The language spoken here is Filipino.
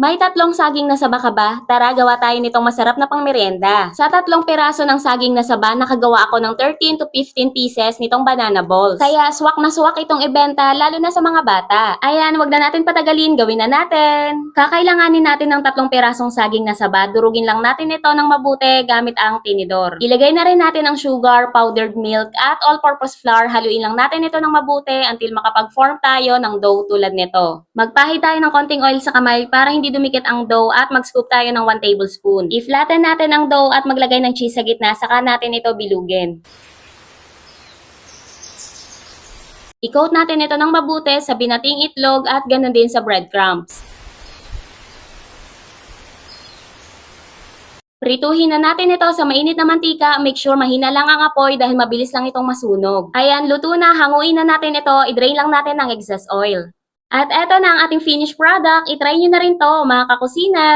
May tatlong saging na saba ka ba? Tara, gawa tayo nitong masarap na pangmerienda. Sa tatlong piraso ng saging na saba, nakagawa ako ng 13 to 15 pieces nitong banana balls. Kaya swak na swak itong ibenta, lalo na sa mga bata. Ayan, wag na natin patagalin, gawin na natin. Kakailanganin natin ng tatlong pirasong saging na saba, durugin lang natin ito ng mabuti gamit ang tinidor. Ilagay na rin natin ang sugar, powdered milk, at all-purpose flour. Haluin lang natin ito ng mabuti until makapag-form tayo ng dough tulad nito. Magpahid tayo ng konting oil sa kamay para hindi dumikit ang dough at mag-scoop tayo ng 1 tablespoon. I-flatten natin ang dough at maglagay ng cheese sa gitna, saka natin ito bilugin. I-coat natin ito ng mabuti sa binating itlog at ganun din sa breadcrumbs. Prituhin na natin ito sa mainit na mantika. Make sure mahina lang ang apoy dahil mabilis lang itong masunog. Ayan, luto na. Hanguin na natin ito. I-drain lang natin ang excess oil. At eto na ang ating finished product. I-try nyo na rin to, mga kakusina.